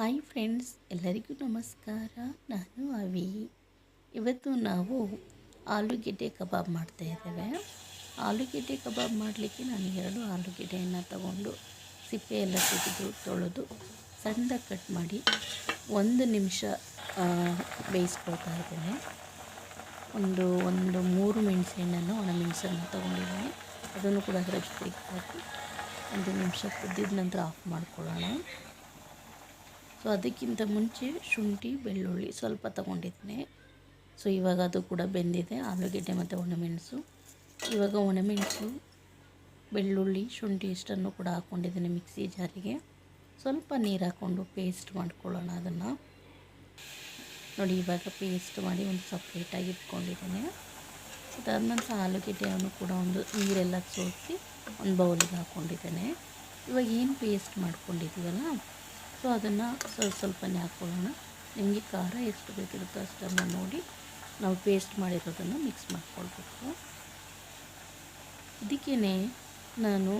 Hi friends, ಎಲ್ಲರಿಗೂ ನಮಸ್ಕಾರ. ನಾನು ಅವಿ ಇವತ್ತು ನಾವು ಆಲೂಗೆಡ್ಡೆ ಕಬಾಬ್ ಮಾಡ್ತಾ ಇದ್ದೇವೆ. ಆಲೂಗೆಡ್ಡೆ ಕಬಾಬ್ ಮಾಡಲಿಕ್ಕೆ ನಾನು ಎರಡು ಆಲೂಗೆಡ್ಡೆಯನ್ನು ತಗೊಂಡು ಸಿಪ್ಪೆಯೆಲ್ಲ ತೆಗೆದು ತೊಳೆದು ಸಣ್ಣ ಕಟ್ ಮಾಡಿ ಒಂದು ನಿಮಿಷ ಬೇಯಿಸ್ಕೊಳ್ತಾ ಇದ್ದೇನೆ. ಒಂದು ಒಂದು ಮೂರು ಮೆಣಸಿನನ್ನು ಒಣಮೆಣಸನ್ನು ತೊಗೊಂಡಿದ್ದೀನಿ. ಅದನ್ನು ಕೂಡ ಅದರ ಜೊತೆಗೆ ಹಾಕಿ ಒಂದು ನಿಮಿಷ ಕುದ್ದಿದ ನಂತರ ಆಫ್ ಮಾಡ್ಕೊಳ್ಳೋಣ. ಸೊ ಅದಕ್ಕಿಂತ ಮುಂಚೆ ಶುಂಠಿ, ಬೆಳ್ಳುಳ್ಳಿ ಸ್ವಲ್ಪ ತಗೊಂಡಿದ್ದೀನಿ ಸೊ ಇವಾಗ ಅದು ಕೂಡ ಬೆಂದಿದೆ. ಆಲೂಗೆಡ್ಡೆ ಮತ್ತು ಒಣಮೆಣಸು. ಇವಾಗ ಒಣಮೆಣಸು, ಬೆಳ್ಳುಳ್ಳಿ, ಶುಂಠಿ ಇಷ್ಟನ್ನು ಕೂಡ ಹಾಕ್ಕೊಂಡಿದ್ದೀನಿ ಮಿಕ್ಸಿ ಜಾರಿಗೆ. ಸ್ವಲ್ಪ ನೀರು ಹಾಕ್ಕೊಂಡು ಪೇಸ್ಟ್ ಮಾಡ್ಕೊಳ್ಳೋಣ ಅದನ್ನು. ನೋಡಿ, ಇವಾಗ ಪೇಸ್ಟ್ ಮಾಡಿ ಒಂದು ಸಪ್ರೇಟಾಗಿ ಇಟ್ಕೊಂಡಿದ್ದೀನಿ. ಅದಾದ ನಂತರ ಆಲೂಗೆಡ್ಡೆಯನ್ನು ಕೂಡ ಒಂದು ನೀರೆಲ್ಲ ಸೋಸಿ ಒಂದು ಬೌಲಿಗೆ ಹಾಕ್ಕೊಂಡಿದ್ದೇನೆ ಇವಾಗ ಏನು ಪೇಸ್ಟ್ ಮಾಡ್ಕೊಂಡಿದ್ದೀವಲ್ಲ? ಸೊ ಅದನ್ನು ಸ್ವಲ್ಪ ಸ್ವಲ್ಪನೇ ಹಾಕ್ಕೊಳ್ಳೋಣ. ನಿಮಗೆ ಖಾರ ಎಷ್ಟು ಬೇಕಿರುತ್ತೋ ಅಷ್ಟನ್ನು ನೋಡಿ ನಾವು ಪೇಸ್ಟ್ ಮಾಡಿರೋದನ್ನು ಮಿಕ್ಸ್ ಮಾಡ್ಕೊಳ್ಬೇಕು. ಇದಕ್ಕೇ ನಾನು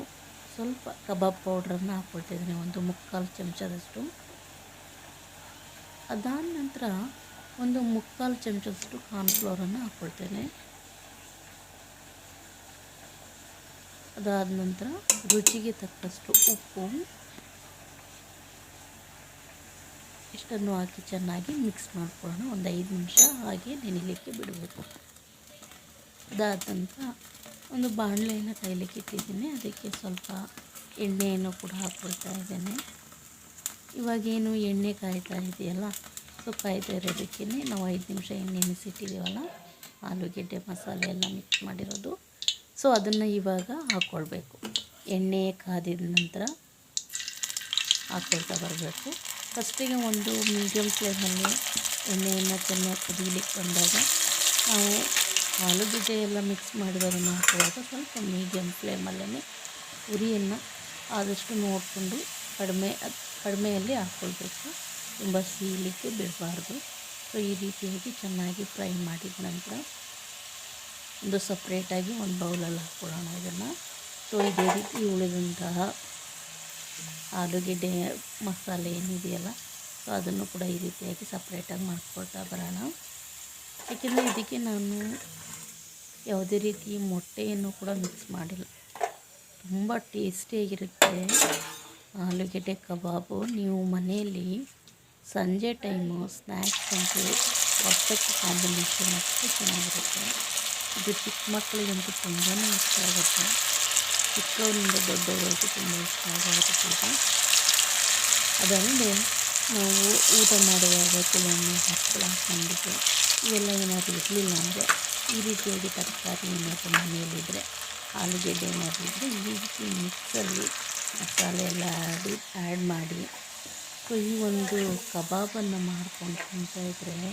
ಸ್ವಲ್ಪ ಕಬಾಬ್ ಪೌಡ್ರನ್ನು ಹಾಕ್ಕೊಳ್ತಿದ್ದೀನಿ, ಒಂದು ಮುಕ್ಕಾಲು ಚಮಚದಷ್ಟು. ಅದಾದ ನಂತರ ಒಂದು ಮುಕ್ಕಾಲು ಚಮಚದಷ್ಟು ಕಾರ್ನ್ಫ್ಲೋರನ್ನು ಹಾಕ್ಕೊಳ್ತೇನೆ. ಅದಾದ ನಂತರ ರುಚಿಗೆ ತಕ್ಕಷ್ಟು ಉಪ್ಪು. ಇಷ್ಟನ್ನು ಹಾಕಿ ಚೆನ್ನಾಗಿ ಮಿಕ್ಸ್ ಮಾಡ್ಕೊಳ್ಳೋಣ. ಒಂದು ಐದು ನಿಮಿಷ ಹಾಗೆ ನೆನಿಲಿಕ್ಕೆ ಬಿಡಬೇಕು. ಅದಾದ ನಂತರ ಒಂದು ಬಾಣಲೆಯನ್ನು ಕೈಲಿಕ್ಕೆ ಇಟ್ಟಿದ್ದೀನಿ. ಅದಕ್ಕೆ ಸ್ವಲ್ಪ ಎಣ್ಣೆಯನ್ನು ಕೂಡ ಹಾಕ್ಕೊಳ್ತಾ ಇದ್ದೇನೆ. ಇವಾಗೇನು ಎಣ್ಣೆ ಕಾಯ್ತಾ ಇದೆಯಲ್ಲ, ಸೊ ಕಾಯ್ತಾ ಇರೋದಕ್ಕೇ ನಾವು ಐದು ನಿಮಿಷ ಎಣ್ಣೆ ನೆನೆಸಿಟ್ಟಿದ್ದೀವಲ್ಲ, ಆಲೂಗೆಡ್ಡೆ ಮಸಾಲೆ ಎಲ್ಲ ಮಿಕ್ಸ್ ಮಾಡಿರೋದು. ಸೊ ಅದನ್ನು ಇವಾಗ ಹಾಕ್ಕೊಳ್ಬೇಕು ಎಣ್ಣೆ ಕಾದಿದ ನಂತರ ಹಾಕ್ಕೊಳ್ತಾ ಬರಬೇಕು. ಫಸ್ಟಿಗೆ ಒಂದು ಮೀಡಿಯಮ್ ಫ್ಲೇಮಲ್ಲಿ ಎಣ್ಣೆಯನ್ನು ಚೆನ್ನಾಗಿ ಕುದಿಲಿಕ್ಕೆ ಬಂದಾಗ ನಾವು ಆಲೂಗೆಡ್ಡೆ ಎಲ್ಲ ಮಿಕ್ಸ್ ಮಾಡಿದಾಗ ಹಾಕುವಾಗ ಸ್ವಲ್ಪ ಮೀಡಿಯಮ್ ಫ್ಲೇಮಲ್ಲೇ ಉರಿಯನ್ನು ಆದಷ್ಟು ನೋಡಿಕೊಂಡು ಕಡಿಮೆ, ಕಡಿಮೆಯಲ್ಲಿ ಹಾಕ್ಕೊಳ್ಬೇಕು ತುಂಬ ಸೀಲಿಕ್ಕೆ ಬಿಡಬಾರ್ದು. ಸೊ ಈ ರೀತಿಯಾಗಿ ಚೆನ್ನಾಗಿ ಫ್ರೈ ಮಾಡಿದ ನಂತರ ಒಂದು ಸಪ್ರೇಟಾಗಿ ಒಂದು ಬೌಲಲ್ಲಿ ಹಾಕ್ಕೊಳ್ಳೋಣ ಇದನ್ನು. ಸೊ ಇದೇ ರೀತಿ ಉಳಿದಂತಹ ಆಲೂಗೆಡ್ಡೆ ಮಸಾಲೆ ಏನಿದೆಯಲ್ಲ ಸೊ ಅದನ್ನು ಕೂಡ ಈ ರೀತಿಯಾಗಿ ಸಪ್ರೇಟಾಗಿ ಮಾಡ್ಕೊಳ್ತಾ ಬರೋಣ. ಯಾಕೆಂದರೆ ಇದಕ್ಕೆ ನಾನು ಯಾವುದೇ ರೀತಿ ಮೊಟ್ಟೆಯನ್ನು ಕೂಡ ಮಿಕ್ಸ್ ಮಾಡಿಲ್ಲ. ತುಂಬ ಟೇಸ್ಟಿಯಾಗಿರುತ್ತೆ ಆಲೂಗೆಡ್ಡೆ ಕಬಾಬು. ನೀವು ಮನೆಯಲ್ಲಿ ಸಂಜೆ ಟೈಮು ಸ್ನ್ಯಾಕ್ಸ್ ಅಂತೂ ಪರ್ಫೆಕ್ಟ್ ಕಾಂಬಿನೇಷನ್ ಅಷ್ಟು ಚೆನ್ನಾಗಿರುತ್ತೆ. ಇದು ಚಿಕ್ಕ ಮಕ್ಕಳಿಗಂತೂ ತುಂಬಾ ಇಷ್ಟ ಆಗುತ್ತೆ. ಚಿಕ್ಕವರಿಂದ ದೊಡ್ಡವರಿಗೆ ತುಂಬ ಇಷ್ಟ ಆಗುತ್ತೆ ಇದು ಅದಲ್ಲದೆ ನಾವು ಊಟ ಮಾಡುವಾಗ ಕೆಲವೊಮ್ಮೆ ಹಪ್ಪಳ, ಸಂಡಿಗೆ ಇವೆಲ್ಲ ಏನಾದರೂ ಇರಲಿಲ್ಲ ಅಂದರೆ ಈ ರೀತಿಯಾಗಿ ತರಕಾರಿ ಏನಾದರೂ ಮನೆಯಲ್ಲಿದ್ದರೆ ಆಲೂಗೆಡ್ಡೆ ಏನಾದರೂ ಇದ್ದರೆ ಈ ರೀತಿ ಮಿಕ್ಸಲ್ಲಿ ಮಸಾಲೆ ಎಲ್ಲ ಆಡಿ ಆ್ಯಡ್ ಮಾಡಿ. ಸೊ, ಈ ಒಂದು ಕಬಾಬನ್ನು ಮಾಡ್ಕೊಂಡು ತಿಂತಾ ಇದ್ದರೆ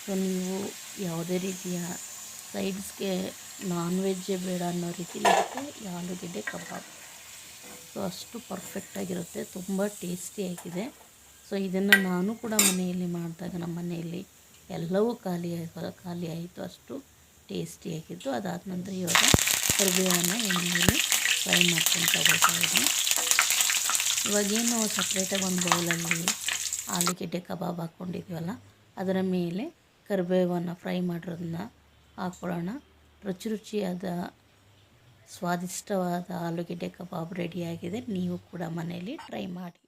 ಸೊ, ನೀವು ಯಾವುದೇ ರೀತಿಯ ಸೈಡ್ಸ್ಗೆ ನಾನ್ ವೆಜ್ಜೇ ಬೇಡ ಅನ್ನೋ ರೀತಿಲಿ ಇರುತ್ತೆ. ಈ ಆಲೂಗೆಡ್ಡೆ ಕಬಾಬ್. ಸೊ ಅಷ್ಟು ಪರ್ಫೆಕ್ಟಾಗಿರುತ್ತೆ ತುಂಬ ಟೇಸ್ಟಿಯಾಗಿದೆ ಸೊ ಇದನ್ನು ನಾನು ಕೂಡ ಮನೆಯಲ್ಲಿ ಮಾಡಿದಾಗ ನಮ್ಮ ಮನೆಯಲ್ಲಿ ಎಲ್ಲವೂ ಖಾಲಿ ಖಾಲಿ ಆಯಿತು. ಅಷ್ಟು ಟೇಸ್ಟಿಯಾಗಿತ್ತು ಅದಾದ ನಂತರ ಇವಾಗ ಕರಿಬೇವನ್ನು ಎಣ್ಣೆಯಲ್ಲಿ ಫ್ರೈ ಮಾಡ್ಕೊಂಡು ತಗೊಳ್ತಾ ಇದ್ದೀನಿ. ಇವಾಗೇನು ಸಪ್ರೇಟಾಗಿ ಒಂದು ಬೌಲಲ್ಲಿ ಆಲೂಗೆಡ್ಡೆ ಕಬಾಬ್ ಹಾಕ್ಕೊಂಡಿದ್ವಲ್ಲ ಅದರ ಮೇಲೆ ಕರಿಬೇವನ್ನು ಫ್ರೈ ಮಾಡಿರೋದನ್ನ ಹಾಕ್ಕೊಳ್ಳೋಣ ರುಚಿ ರುಚಿಯಾದ ಸ್ವಾದಿಷ್ಟವಾದ ಆಲೂಗೆಡ್ಡೆ ಕಬಾಬ್ ರೆಡಿಯಾಗಿದೆ ನೀವು ಕೂಡ ಮನೆಯಲ್ಲಿ ಟ್ರೈ ಮಾಡಿ.